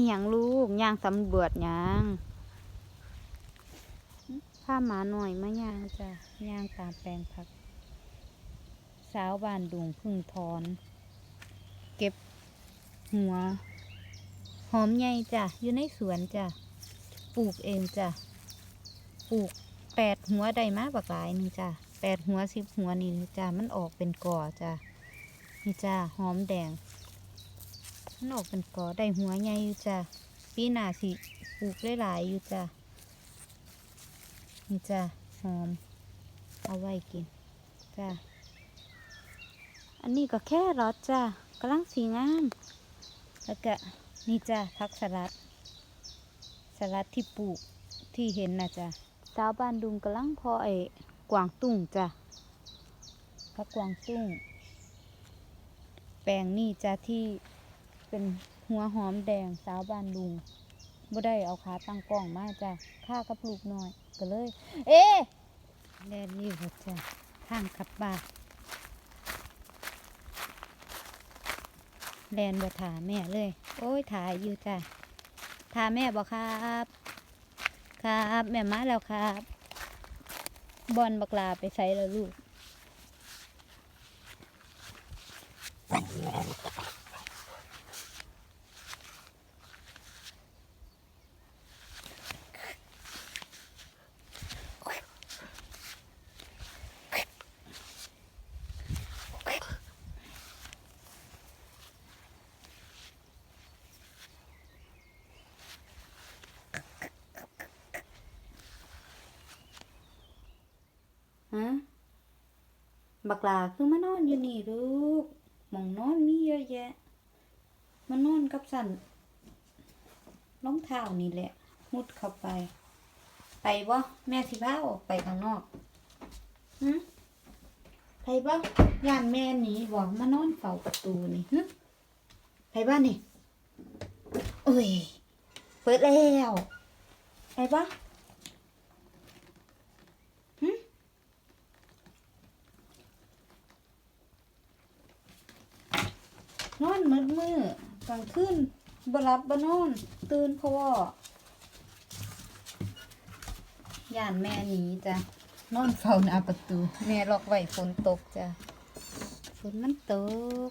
อีหยังลูกย่างสำรวจหยังผ้าหมาหน่อยมาย่างจ้ะย่างตามแปลงผัก สาวบ้านดุงพึ่งถอน เก็บหัว หอมใหญ่จ้ะอยู่ในสวนจ้ะปลูกเองจ้ะปลูกแปดหัวได้มาบักหลายหนึงจ้ะแปดหัวสิบหัวนี่จ้ะมันออกเป็นก่อจ้ะนี่จ้ะหอมแดง นอกเป็นก่อได้หัวใหญ่อยู่จ้ะปีหน้าสิปลูกได้หลายๆอยู่จ้ะนี่จ้ะหอม เอาไว้กินจ้ะอันนี้ก็แค่รสจ้ะกำลังสีงามแล้วก็นี่จ้ะผักสลัด สลัดที่ปลูกที่เห็นนะจ้ะสาวบ้านดุงกำลังพอไอ้กวางตุ้งจ้ะผักกวางตุ้ง แปลงนี่จ้ะที่ เป็นหัวหอมแดงสาวบ้านดุงบ่ได้เอาขาตั้งกล้องมาจ้ะข้ากับลูกน้อย ก็เลย เอ๊แดนนี่ค่ะจ้ะทางขับบ้านแลนบ่ถาแม่เลย โอ้ยถ่ายอยู่จ้ะถาแม่บอกครับ ครับ แม่มาแล้วครับบอลบักลาไปใส่แล้วลูก ฮะบักลาคือมานอนอยู่นี่ลูกมองนอนมีเยอะแยะมานอนกับสันรองเท้านี่แหละ มุดเข้าไป ไปบ่แม่สิพาออกไปข้างนอกหึไปบ่ย่านแม่หนีบ่มานอนเฝ้าประตูนี่หึไปบ้านนี่เอ้ย เปิดแล้วไปบ่ นอนมืดมือกลางคืนบรับบนอน ตื่นเพราะว่าย่านแม่หนีจ้ะนอนเฝ้าหน้าประตู แม่ล็อกไว้ฝนตกจ้ะฝนมันตก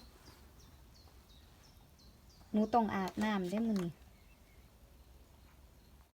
หนูต้องอาบน้ำได้มือนี้